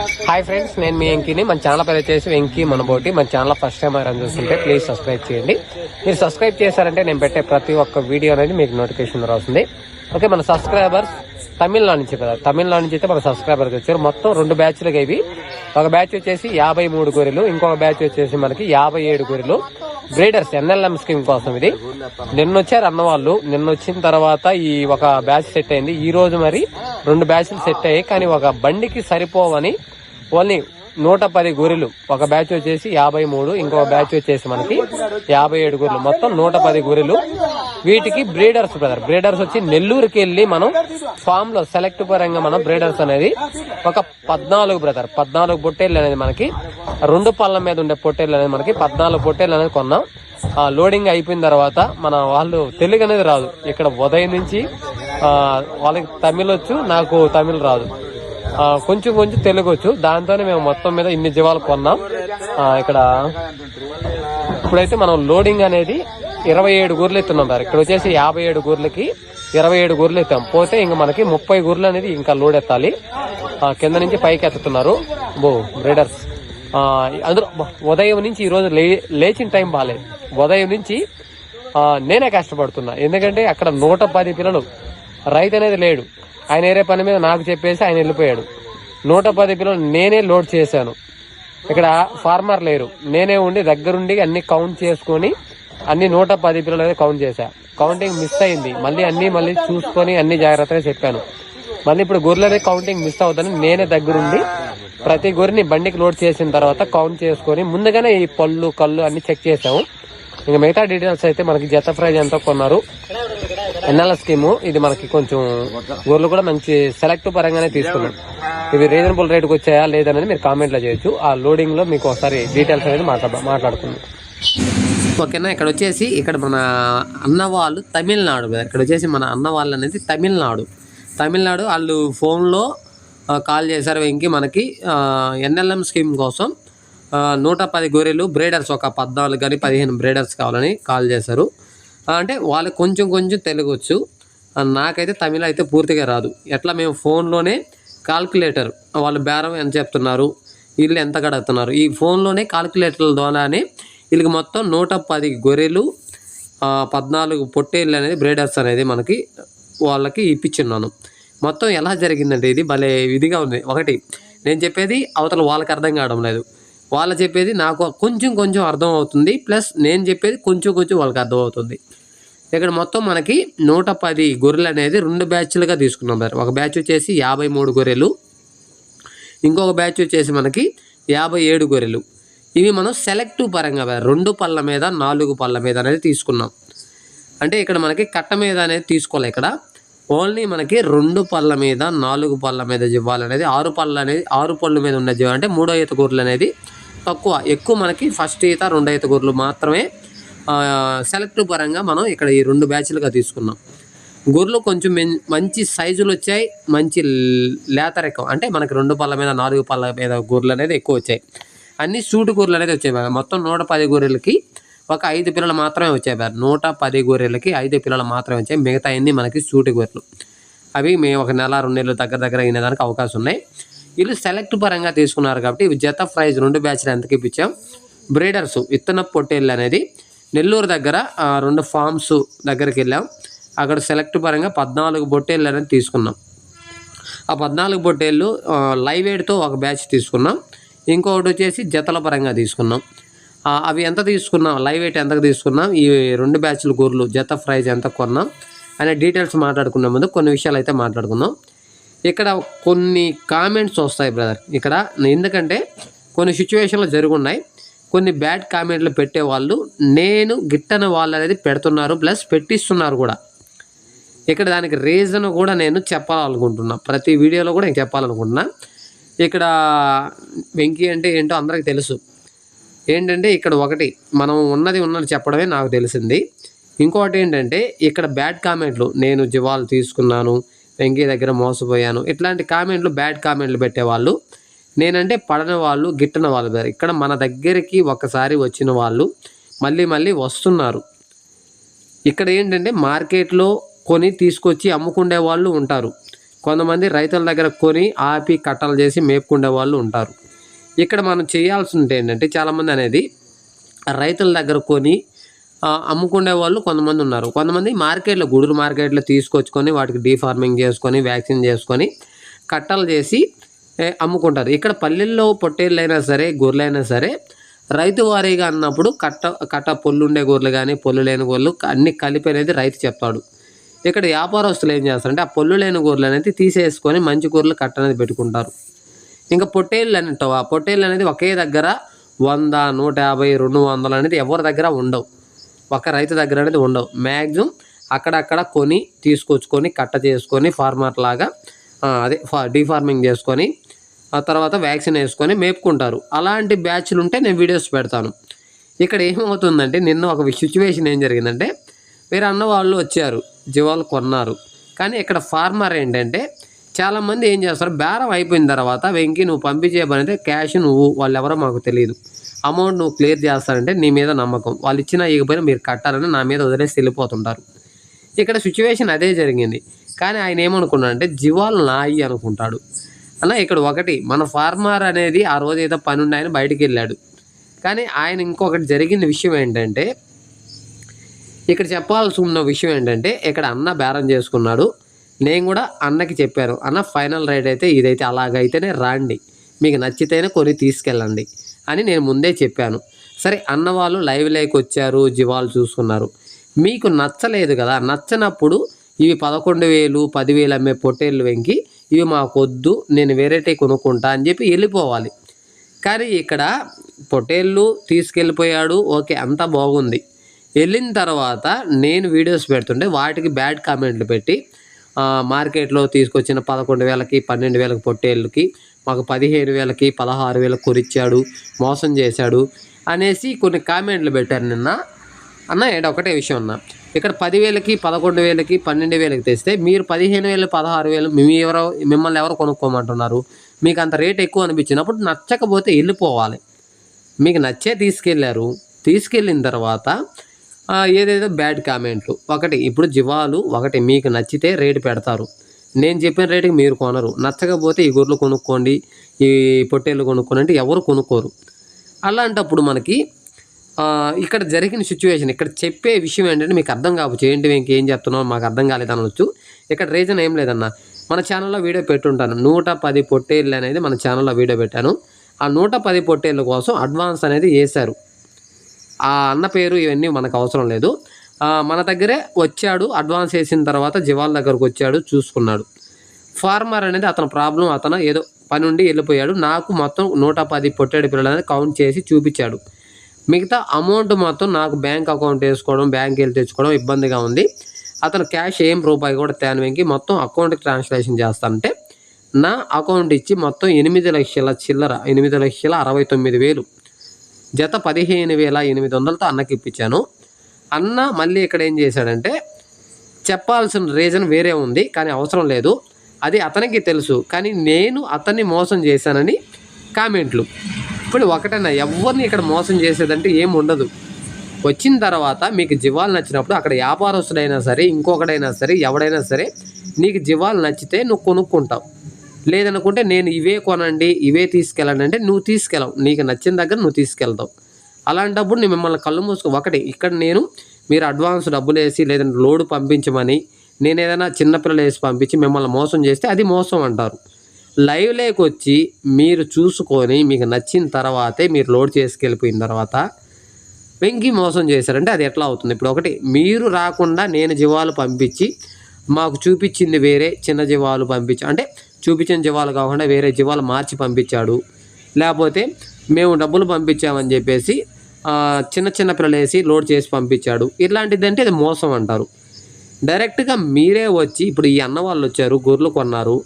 Hi friends నేను మీ వెంకీని. మన channel పేరు వచ్చేసి వెంకీ మనబోటి. మన ఛానల్ ఫస్ట్ టైం ఎవరైనా చూస్తుంటే ప్లీజ్ సబ్స్క్రైబ్ చేయండి. మీరు సబ్స్క్రైబ్ చేశారంటే నేను పెట్టే ప్రతి ఒక్క వీడియో అనేది మీకు నోటిఫికేషన్ రాస్తుంది. ఓకే మన సబ్స్క్రైబర్స్ తమిళనాడు నుంచి కదా. తమిళనాడు నుంచి అయితే మన సబ్స్క్రైబర్స్ వచ్చారు. మొత్తం రెండు బ్యాచ్లుగా ఇవి. ఒక బ్యాచ్ వచ్చేసి యాభై మూడు గొర్రెలు. ఇంకొక బ్యాచ్ వచ్చేసి మనకి యాభై ఏడు గొర్రెలు. బ్రీడర్స్ ఎన్ఎల్ఎం స్కీమ్ కోసం ఇది. నిన్న వచ్చారు అన్న వాళ్ళు నిన్న వచ్చిన తర్వాత ఈ ఒక బ్యాచ్ సెట్ అయింది. ఈ రోజు మరి రెండు బ్యాచ్లు సెట్ అయ్యాయి కానీ ఒక బండికి సరిపోవని ఓన్లీ నూట పది గొర్రెలు. ఒక బ్యాచ్ వచ్చేసి యాభై మూడు ఇంకో బ్యాచ్ వచ్చేసి మనకి యాభై ఏడు గొర్రెలు. మొత్తం నూట పది గొర్రెలు. వీటికి బ్రీడర్స్ బ్రదర్. బ్రీడర్స్ వచ్చి నెల్లూరుకి వెళ్ళి మనం ఫామ్లో సెలెక్ట్ పరంగా మనం బ్రీడర్స్ అనేది ఒక పద్నాలుగు బ్రదర్. పద్నాలుగు పొట్టేళ్ళు అనేది మనకి రెండు పళ్ళ మీద ఉండే పొట్టేళ్ళు అనేది మనకి పద్నాలుగు పొట్టేళ్ళు అనేది కొన్నాం. ఆ లోడింగ్ అయిపోయిన తర్వాత మన వాళ్ళు తెలుగు అనేది రాదు. ఇక్కడ ఉదయం నుంచి వాళ్ళకి తమిళ్ వచ్చు నాకు తమిళ్ రాదు. కొంచెం కొంచెం తెలుగు వచ్చు. దాంతోనే మేము మొత్తం మీద ఇన్ని జీవాలు కొన్నాం. ఇక్కడ ఇప్పుడైతే మనం లోడింగ్ అనేది ఇరవై ఏడు గూర్లు ఎత్తున్నాం సార్. ఇక్కడ వచ్చేసి యాభై ఏడు గూర్లకి ఇరవై ఏడు గూర్లు ఎత్తాం. పోతే ఇంక మనకి ముప్పై గూర్లు అనేది ఇంకా లోడ్ ఎత్తాలి. కింద నుంచి పైకి ఎత్తుతున్నారు. బో బ్రీడర్స్. అందరూ ఉదయం నుంచి ఈరోజు లే- లేచిన టైం బాగాలేదు ఉదయం నుంచి నేనే కష్టపడుతున్నా. ఎందుకంటే అక్కడ నూట పది పిల్లలు రైతు అనేది లేడు. ఆయన వేరే పని మీద నాకు చెప్పేసి ఆయన వెళ్ళిపోయాడు. నూట పది పిల్లలు నేనే లోడ్ చేశాను. ఇక్కడ ఫార్మర్ లేరు. నేనే ఉండి దగ్గరుండి అన్ని కౌంట్ చేసుకొని అన్ని నూట పది పిల్లలు అయితే కౌంట్ చేశా. కౌంటింగ్ మిస్ అయింది. మళ్ళీ అన్ని మళ్ళీ చూసుకొని అన్ని జాగ్రత్తగా చెప్పాను. మళ్ళీ ఇప్పుడు గొర్రెలనే కౌంటింగ్ మిస్ అవుతుంది నేనే దగ్గరుండి ప్రతి గొర్రెని బండికి లోడ్ చేసిన తర్వాత కౌంట్ చేసుకొని ముందుగానే ఈ పళ్ళు కళ్ళు అన్ని చెక్ చేసాము ఇంకా మిగతా డీటెయిల్స్ అయితే మనకి జత ప్రైజ్ ఎంత కొన్నారు. NLS scheme. ఇది మనకి కొంచెం ఊర్లు కూడా మంచి సెలెక్ట్ పరంగానే తీసుకున్నాం. ఇవి రీజనబుల్ రేట్కి వచ్చాయా లేదనేది మీరు కామెంట్లో చేయొచ్చు. ఆ లోడింగ్లో మీకు ఒకసారి డీటెయిల్స్ అనేది మాట్లాడ మాట్లాడుకుందాం. ఓకేనా ఇక్కడ వచ్చేసి ఇక్కడ మన అన్న వాళ్ళు తమిళనాడు ఇక్కడ వచ్చేసి మన అన్న వాళ్ళు అనేది తమిళనాడు. తమిళనాడు వాళ్ళు ఫోన్లో కాల్ చేశారు ఇంకి మనకి. ఎన్ఎల్ఎం స్కీమ్ కోసం నూట పది గొర్రెలు బ్రేడర్స్ ఒక పద్నాలుగు కానీ పదిహేను బ్రేడర్స్ కావాలని కాల్ చేశారు. అంటే వాళ్ళకి కొంచెం కొంచెం తెలుగు వచ్చు నాకైతే తమిళ అయితే పూర్తిగా రాదు. ఎట్లా మేము ఫోన్లోనే కాల్కులేటర్ వాళ్ళు బేరం ఎంత చెప్తున్నారు వీళ్ళు ఎంత కడుగుతున్నారు ఈ ఫోన్లోనే కాల్కులేటర్ల ద్వారానే వీళ్ళకి మొత్తం నూట పది గొర్రెలు పద్నాలుగు పొట్టేళ్ళు అనేది బ్రేడర్స్ అనేది మనకి వాళ్ళకి ఇప్పించున్నాను. మొత్తం ఎలా జరిగిందంటే ఇది భలే ఇదిగా ఉంది. ఒకటి నేను చెప్పేది అవతల వాళ్ళకి అర్థం కావడం లేదు. వాళ్ళు చెప్పేది నాకు కొంచెం కొంచెం అర్థం అవుతుంది ప్లస్ నేను చెప్పేది కొంచెం కొంచెం వాళ్ళకి అర్థం అవుతుంది. ఇక్కడ మొత్తం మనకి నూట పది గొర్రెలు అనేది రెండు బ్యాచ్లుగా తీసుకున్నాం సార్. ఒక బ్యాచ్ వచ్చేసి యాభై మూడు గొర్రెలు. ఇంకొక బ్యాచ్ వచ్చేసి మనకి యాభై ఏడు గొర్రెలు. ఇవి మనం సెలెక్టివ్ పరంగా రెండు పళ్ళ మీద నాలుగు పళ్ళ మీద అనేది తీసుకున్నాం. అంటే ఇక్కడ మనకి కట్ట మీద అనేది తీసుకోవాలి ఇక్కడ. ఓన్లీ మనకి రెండు పళ్ళ మీద నాలుగు పళ్ళ మీద జివ్వాలనేది ఆరు పళ్ళ అనేది ఆరు పళ్ళు మీద ఉన్న జివ్వాలి అంటే మూడో ఈత గొర్రెలు అనేది తక్కువ. ఎక్కువ మనకి ఫస్ట్ ఈత రెండో ఈత గొర్రెలు మాత్రమే సెలెక్టివ్ పరంగా మనం ఇక్కడ ఈ రెండు బ్యాచ్లుగా తీసుకున్నాం. గొర్రెలు కొంచెం మంచి సైజులు వచ్చాయి మంచి లేత రకం అంటే మనకి రెండు పళ్ళ మీద నాలుగు పళ్ళ మీద గొర్రెలు అనేది ఎక్కువ వచ్చాయి. అన్ని సూటు గొర్రెలు అనేది వచ్చాయి మొత్తం నూట పది గొర్రెలకి ఒక ఐదు పిల్లలు మాత్రమే వచ్చాయి బారు నూట పది గొర్రెలకి ఐదు పిల్లలు మాత్రమే వచ్చాయి. మిగతా అన్ని మనకి సూటి గొర్రెలు. అవి మేము ఒక నెల రెండు నెలలు దగ్గర దగ్గర అయినదానికి అవకాశం ఉన్నాయి. వీళ్ళు సెలెక్ట్ పరంగా తీసుకున్నారు కాబట్టి ఇవి జత ప్రైజ్ రెండు బ్యాచ్లు ఎంతకి ఇప్పించాం బ్రీడర్స్ విత్తన పొట్టేళ్ళు అనేది నెల్లూరు దగ్గర రెండు ఫామ్స్ దగ్గరికి వెళ్ళాం. అక్కడ సెలెక్ట్ పరంగా పద్నాలుగు బొట్టేళ్ళు అనేది తీసుకున్నాం. ఆ పద్నాలుగు బొట్టేళ్ళు లైవ్ ఎయిడ్తో ఒక బ్యాచ్ తీసుకున్నాం. ఇంకొకటి వచ్చేసి జతల పరంగా తీసుకున్నాం. అవి ఎంత తీసుకున్నాం లైవ్ ఎయిట్ ఎంతకు తీసుకున్నాం ఈ రెండు బ్యాచ్ల గొర్రెలు జత ప్రైజ్ ఎంత కొన్నాం అనే డీటెయిల్స్ మాట్లాడుకునే ముందు కొన్ని విషయాలు అయితే మాట్లాడుకుందాం. ఇక్కడ కొన్ని కామెంట్స్ వస్తాయి బ్రదర్ ఇక్కడ. ఎందుకంటే కొన్ని సిచ్యువేషన్లు జరుగున్నాయి. కొన్ని బ్యాడ్ కామెంట్లు పెట్టేవాళ్ళు నేను గిట్టని వాళ్ళు అనేది పెడుతున్నారు ప్లస్ పెట్టిస్తున్నారు కూడా. ఇక్కడ దానికి రీజన్ కూడా నేను చెప్పాలనుకుంటున్నా. ప్రతి వీడియోలో కూడా నేను చెప్పాలనుకుంటున్నా. ఇక్కడ వెంకీ అంటే ఏంటో అందరికీ తెలుసు. ఏంటంటే ఇక్కడ ఒకటి మనం ఉన్నది ఉన్నది చెప్పడమే నాకు తెలిసింది. ఇంకోటి ఏంటంటే ఇక్కడ బ్యాడ్ కామెంట్లు నేను జీవాలు తీసుకున్నాను వెంకీ దగ్గర మోసపోయాను ఇట్లాంటి కామెంట్లు బ్యాడ్ కామెంట్లు పెట్టేవాళ్ళు. నేనంటే పడని వాళ్ళు గిట్టని వాళ్ళు వేరు. ఇక్కడ మన దగ్గరికి ఒకసారి వచ్చిన వాళ్ళు మళ్ళీ మళ్ళీ వస్తున్నారు. ఇక్కడ ఏంటంటే మార్కెట్లో కొని తీసుకొచ్చి అమ్ముకునే వాళ్ళు ఉంటారు. కొంతమంది రైతుల దగ్గర కొని ఆపి కట్టలు చేసి మేపుకునే వాళ్ళు ఉంటారు. ఇక్కడ మనం చేయాల్సింది ఏంటంటే చాలామంది అనేది రైతుల దగ్గర కొని అమ్ముకునే వాళ్ళు కొంతమంది ఉన్నారు. కొంతమంది మార్కెట్లో గుడురు మార్కెట్లో తీసుకొచ్చుకొని వాటికి డీఫార్మింగ్ చేసుకొని వ్యాక్సిన్ చేసుకొని కట్టలు చేసి అమ్ముకుంటారు. ఇక్కడ పల్లెల్లో పొట్టేళ్ళు అయినా సరే గొర్రెలైనా సరే రైతు వారీగా అన్నప్పుడు కట్ట కట్ట పొల్లు ఉండే గొర్రెలు కానీ పొల్లు లేని గొర్రెలు అన్ని కలిపి అనేది రైతు చెప్తాడు. ఇక్కడ వ్యాపారస్తులు ఏం చేస్తారంటే ఆ పొల్లు లేని గొర్రెలు అనేది తీసేసుకొని మంచి గొర్రెలు కట్ట అనేది పెట్టుకుంటారు. ఇంకా పొట్టేళ్ళు అంటావు ఆ పొట్టేళ్ళు అనేది ఒకే దగ్గర వంద నూట యాభై రెండు వందలు అనేది ఎవరి దగ్గర ఉండవు. ఒక రైతు దగ్గర అనేది ఉండవు. మ్యాక్సిమం అక్కడక్కడ కొని తీసుకొచ్చుకొని కట్ట చేసుకొని ఫార్మర్ లాగా అదే ఫా డీఫార్మింగ్ చేసుకొని ఆ తర్వాత వ్యాక్సిన్ వేసుకొని మేపుకుంటారు. అలాంటి బ్యాచ్లు ఉంటే నేను వీడియోస్ పెడతాను. ఇక్కడ ఏమవుతుందంటే నిన్న ఒక సిచ్యువేషన్ ఏం జరిగిందంటే వేరే అన్న వాళ్ళు వచ్చారు జీవాలు కొన్నారు. కానీ ఇక్కడ ఫార్మర్ ఏంటంటే చాలామంది ఏం చేస్తారు బేరం అయిపోయిన తర్వాత వెంకీ నువ్వు పంపించే పని అయితే క్యాష్ నువ్వు వాళ్ళు ఎవరో మాకు తెలియదు. అమౌంట్ నువ్వు క్లియర్ చేస్తారంటే నీ మీద నమ్మకం. వాళ్ళు ఇచ్చినా ఇకపోయినా మీరు కట్టాలని నా మీద వదిలేసి వెళ్ళిపోతుంటారు. ఇక్కడ సిచ్యువేషన్ అదే జరిగింది. కానీ ఆయన ఏమనుకున్నాడంటే జీవాలు నాయి అనుకుంటాడు. అన్న ఇక్కడ ఒకటి మన ఫార్మర్ అనేది ఆ రోజు ఏదో పని ఉండి ఆయన బయటికి వెళ్ళాడు కానీ ఆయన ఇంకొకటి జరిగిన విషయం ఏంటంటే ఇక్కడ చెప్పాల్సి ఉన్న విషయం ఏంటంటే ఇక్కడ అన్న బేరం చేసుకున్నాడు. నేను కూడా అన్నకి చెప్పాను అన్న ఫైనల్ రైడ్ అయితే ఇదైతే అలాగైతేనే రాండి. మీకు నచ్చితేనే కొని తీసుకెళ్ళండి అని నేను ముందే చెప్పాను. సరే అన్న వాళ్ళు లైవ్ లేకి వచ్చారు జీవాలు చూసుకున్నారు. మీకు నచ్చలేదు కదా నచ్చనప్పుడు ఇవి పదకొండు వేలు పదివేలు అమ్మే పొట్టేళ్ళు వెంకి ఇవి మాకొద్దు నేను వేరేటే కొనుక్కుంటా అని చెప్పి వెళ్ళిపోవాలి. కానీ ఇక్కడ పొట్టేళ్ళు తీసుకెళ్ళిపోయాడు. ఓకే అంతా బాగుంది. వెళ్ళిన తర్వాత నేను వీడియోస్ పెడుతుంటే వాటికి బ్యాడ్ కామెంట్లు పెట్టి మార్కెట్లో తీసుకొచ్చిన పదకొండు వేలకి పన్నెండు వేలకి పొట్టేళ్ళకి మాకు పదిహేను వేలకి పదహారు వేలకు కొరిచ్చాడు మోసం చేశాడు అనేసి కొన్ని కామెంట్లు పెట్టారు నిన్న. అన్న ఏంటి ఒకటే విషయం అన్న. ఇక్కడ పదివేలకి పదకొండు వేలకి పన్నెండు వేలకి తెస్తే మీరు పదిహేను వేలు పదహారు వేలు మేము ఎవరో మిమ్మల్ని ఎవరు కొనుక్కోమంటున్నారు. మీకు అంత రేట్ ఎక్కువ అనిపించినప్పుడు నచ్చకపోతే వెళ్ళిపోవాలి. మీకు నచ్చే తీసుకెళ్ళారు తీసుకెళ్ళిన తర్వాత ఏదేదో బ్యాడ్ కామెంట్లు. ఒకటి ఇప్పుడు జీవాలు ఒకటి మీకు నచ్చితే రేటు పెడతారు. నేను చెప్పిన రేటుకి మీరు కొనరు. నచ్చకపోతే ఈ గొర్రెలు కొనుక్కోండి ఈ పొట్టేళ్ళు కొనుక్కోండి అంటే ఎవరు కొనుక్కోరు. అలాంటప్పుడు మనకి ఇక్కడ జరిగిన సిచ్యువేషన్ ఇక్కడ చెప్పే విషయం ఏంటంటే మీకు అర్థం కావచ్చు ఏంటి ఇంకేం చెప్తున్నావు మాకు అర్థం కాలేదు అనవచ్చు ఇక్కడ రీజన్ ఏం లేదన్న. మన ఛానల్లో వీడియో పెట్టుంటాను. నూట పది పొట్టేళ్ళు అనేది మన ఛానల్లో వీడియో పెట్టాను. ఆ నూట పది పొట్టేళ్ళ కోసం అడ్వాన్స్ అనేది వేశారు. ఆ అన్న పేరు ఇవన్నీ మనకు అవసరం లేదు. మన దగ్గరే వచ్చాడు. అడ్వాన్స్ వేసిన తర్వాత జీవాల దగ్గరకు వచ్చాడు చూసుకున్నాడు. ఫార్మర్ అనేది అతని ప్రాబ్లం అతను ఏదో పని ఉండి వెళ్ళిపోయాడు. నాకు మొత్తం నూట పది పొట్టేడు పిల్లలు అనేది కౌంట్ చేసి చూపించాడు. మిగతా అమౌంట్ మొత్తం నాకు బ్యాంక్ అకౌంట్ వేసుకోవడం బ్యాంక్ వెళ్ళి తెచ్చుకోవడం ఇబ్బందిగా ఉంది. అతను క్యాష్ ఏం రూపాయి కూడా తేనవెంకి మొత్తం అకౌంట్కి ట్రాన్స్లేషన్ చేస్తానంటే నా అకౌంట్ ఇచ్చి మొత్తం ఎనిమిది లక్షల చిల్లర ఎనిమిది లక్షల అరవై తొమ్మిది వేలు. జత పదిహేను వేల ఎనిమిది వందలతో అన్నకి ఇప్పించాను. అన్న మళ్ళీ ఇక్కడ ఏం చేశాడంటే చెప్పాల్సిన రీజన్ వేరే ఉంది కానీ అవసరం లేదు. అది అతనికి తెలుసు కానీ నేను అతన్ని మోసం చేశానని కామెంట్లు. ఇప్పుడు ఒకటైనా ఎవరిని ఇక్కడ మోసం చేసేదంటే ఏం ఉండదు. వచ్చిన తర్వాత మీకు జీవాలు నచ్చినప్పుడు అక్కడ వ్యాపారస్తుడైనా సరే ఇంకొకడైనా సరే ఎవడైనా సరే నీకు జీవాలు నచ్చితే నువ్వు కొనుక్కుంటావు. లేదనుకుంటే నేను ఇవే కొనండి ఇవే తీసుకెళ్ళండి అంటే నువ్వు తీసుకెళ్ళవు. నీకు నచ్చిన దగ్గర నువ్వు తీసుకెళ్తావు. అలాంటప్పుడు నేను మిమ్మల్ని కళ్ళు మూసుకో. ఒకటి ఇక్కడ నేను మీరు అడ్వాన్స్ డబ్బులు వేసి లేదంటే లోడ్ పంపించమని నేను ఏదైనా చిన్నపిల్లలు వేసి పంపించి మిమ్మల్ని మోసం చేస్తే అది మోసం అంటారు. లైవ్ లేకొచ్చి మీరు చూసుకొని మీకు నచ్చిన తర్వాతే మీరు లోడ్ చేసుకెళ్ళిపోయిన తర్వాత వెంకి మోసం చేశారంటే అది ఎట్లా అవుతుంది? ఇప్పుడు ఒకటి మీరు రాకుండా నేను జీవాలు పంపించి మాకు చూపించింది వేరే చిన్న జీవాలు పంపించి అంటే చూపించిన జీవాలు కాకుండా వేరే జీవాలు మార్చి పంపించాడు. లేకపోతే మేము డబ్బులు పంపించామని చెప్పేసి చిన్న చిన్న పిల్లలేసి లోడ్ చేసి పంపించాడు. ఇలాంటిదంటే అది మోసం అంటారు. డైరెక్ట్గా మీరే వచ్చి ఇప్పుడు ఈ అన్న వాళ్ళు వచ్చారు గొర్రెలు కొన్నారు.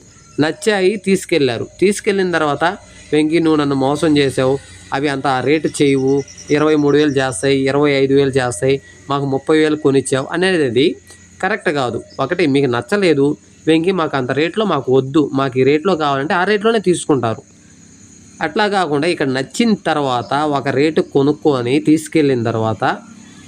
నచ్చాయి తీసుకెళ్ళారు తీసుకెళ్ళిన తర్వాత వెంకీ నువ్వు నన్ను మోసం చేసావు. అవి అంత ఆ రేటు చేయవు. ఇరవై మూడు వేలు చేస్తాయి ఇరవై ఐదు వేలు చేస్తాయి. మాకు ముప్పై వేలు కొనిచ్చావు అనేది కరెక్ట్ కాదు. ఒకటి మీకు నచ్చలేదు. వెంకీ మాకు అంత రేట్లో మాకు వద్దు. మాకు ఈ రేట్లో కావాలంటే ఆ రేట్లోనే తీసుకుంటారు. అట్లా కాకుండా ఇక్కడ నచ్చిన తర్వాత ఒక రేటు కొనుక్కొని తీసుకెళ్ళిన తర్వాత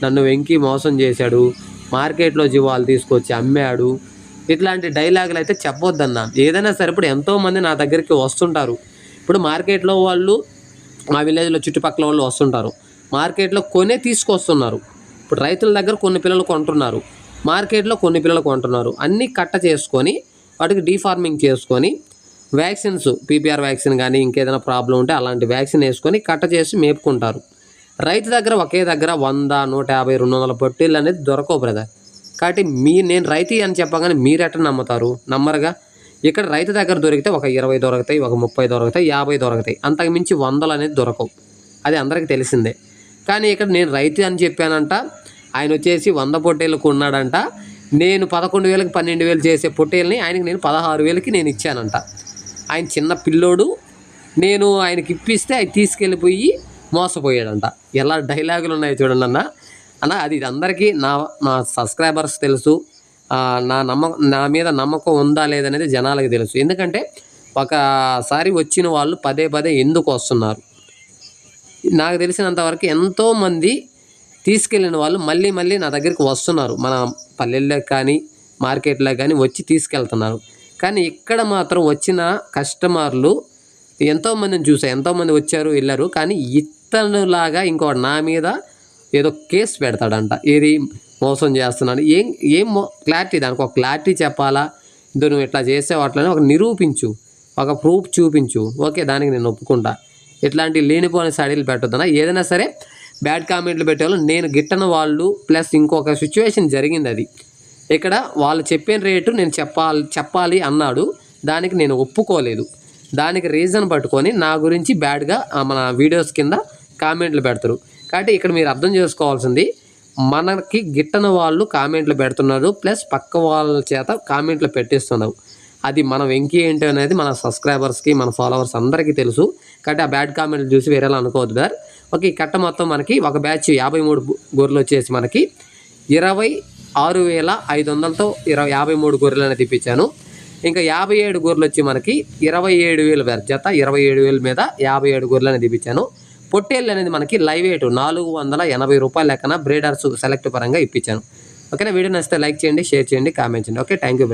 నన్ను వెంకి మోసం చేశాడు. మార్కెట్లో జీవాలు తీసుకొచ్చి అమ్మాడు. ఇట్లాంటి డైలాగులు అయితే చెప్పొద్దన్న. ఏదైనా సరే ఇప్పుడు ఎంతోమంది నా దగ్గరికి వస్తుంటారు. ఇప్పుడు మార్కెట్లో వాళ్ళు మా విలేజ్లో చుట్టుపక్కల వాళ్ళు వస్తుంటారు. మార్కెట్లో కొనే తీసుకొస్తున్నారు. ఇప్పుడు రైతుల దగ్గర కొన్ని పిల్లలు కొంటున్నారు. మార్కెట్లో కొన్ని పిల్లలు కొంటున్నారు. అన్నీ కట్ట చేసుకొని వాటికి డీఫార్మింగ్ చేసుకొని వ్యాక్సిన్స్ పీపీఆర్ వ్యాక్సిన్ కానీ ఇంకేదైనా ప్రాబ్లం ఉంటే అలాంటి వ్యాక్సిన్ వేసుకొని కట్ట చేసి మేపుకుంటారు. రైతు దగ్గర ఒకే దగ్గర వంద నూట యాభై రెండు వందల పొట్టేళ్ళు అనేది దొరకవు బ్రదర్ కాబట్టి మీ నేను రైతు అని చెప్పగానే మీరు ఎట్లా నమ్ముతారు? నమ్మరుగా? ఇక్కడ రైతు దగ్గర దొరికితే ఒక ఇరవై దొరుకుతాయి ఒక ముప్పై దొరుకుతాయి యాభై దొరుకుతాయి. అంతకు మించి వందలు అనేది దొరకవు. అది అందరికీ తెలిసిందే. కానీ ఇక్కడ నేను రైతు అని చెప్పానంట ఆయన వచ్చేసి వంద పొట్టేళ్ళు కొన్నాడంట నేను పదకొండు వేలకు పన్నెండు వేలు చేసే పొట్టేళ్ళని ఆయనకి నేను పదహారు వేలకి నేను ఇచ్చానంట. ఆయన చిన్న పిల్లోడు నేను ఆయనకి ఇప్పిస్తే ఆయన తీసుకెళ్ళిపోయి మోసపోయాడంట. ఎలా డైలాగులు ఉన్నాయి చూడండి అన్న. అన్న అది ఇది అందరికీ నా నా సబ్స్క్రైబర్స్ తెలుసు. నా నమ్మకం నా మీద నమ్మకం ఉందా లేదనేది జనాలకు తెలుసు. ఎందుకంటే ఒకసారి వచ్చిన వాళ్ళు పదే పదే ఎందుకు వస్తున్నారు? నాకు తెలిసినంతవరకు ఎంతోమంది తీసుకెళ్ళిన వాళ్ళు మళ్ళీ మళ్ళీ నా దగ్గరికి వస్తున్నారు. మన పల్లెల్లో కానీ మార్కెట్లో కానీ వచ్చి తీసుకెళ్తున్నారు. కానీ ఇక్కడ మాత్రం వచ్చిన కస్టమర్లు ఎంతోమందిని చూసా. ఎంతోమంది వచ్చారు వెళ్ళారు. కానీ ఇతనులాగా ఇంకో నా మీద ఏదో కేసు పెడతాడంట. ఏది మోసం చేస్తున్నాడు. ఏం ఏం క్లారిటీ దానికి ఒక క్లారిటీ చెప్పాలా? ఇది నువ్వు ఇట్లా చేసావు అట్లనే ఒక నిరూపించు. ఒక ప్రూఫ్ చూపించు. ఓకే దానికి నేను ఒప్పుకుంటా. ఇట్లాంటి లేనిపోని సడీలు పెట్టొద్దనా ఏదైనా సరే బ్యాడ్ కామెంట్లు పెట్టేవాళ్ళు. నేను గిట్టన వాళ్ళు ప్లస్ ఇంకొక సిచ్యువేషన్ జరిగింది అది ఇక్కడ వాళ్ళు చెప్పిన రేటు నేను చెప్పాలి చెప్పాలి అన్నాడు. దానికి నేను ఒప్పుకోలేదు. దానికి రీజన్ పట్టుకొని నా గురించి బ్యాడ్గా మన వీడియోస్ కింద కామెంట్లు పెడతారు. కాబట్టి ఇక్కడ మీరు అర్థం చేసుకోవాల్సింది మనకి గిట్టని వాళ్ళు కామెంట్లు పెడుతున్నారు ప్లస్ పక్క వాళ్ళ చేత కామెంట్లు పెట్టిస్తున్నారు. అది మన వెంకీ ఏంటి అనేది మన సబ్స్క్రైబర్స్కి మన ఫాలోవర్స్ అందరికీ తెలుసు. కాబట్టి ఆ బ్యాడ్ కామెంట్లు చూసి వేరేలా అనుకోవద్దు సార్. ఓకే ఈ కట్ట మొత్తం మనకి ఒక బ్యాచ్ యాభై మూడు గొర్రెలు వచ్చేసి మనకి ఇరవై ఆరు వేల ఐదు వందలతో ఇరవై యాభై మూడు గొర్రెలు అనేది ఇప్పించాను ఇంకా యాభై ఏడు గొర్రెలు వచ్చి మనకి ఇరవై ఏడు వేలు జత ఇరవై ఏడు వేల మీద యాభై ఏడు గొర్రెలు అనేది ఇప్పించాను పొట్టేళ్ళు అనేది మనకి లైవ్ ఎయిట్ నాలుగు వందల ఎనభై రూపాయల లెక్కన బ్రీడర్స్ సెలెక్ట్ పరంగా ఇప్పించాను. ఓకేనా? వీడియో నచ్చితే లైక్ చేయండి షేర్ చేయండి కామెంట్ చేయండి. Okay thank you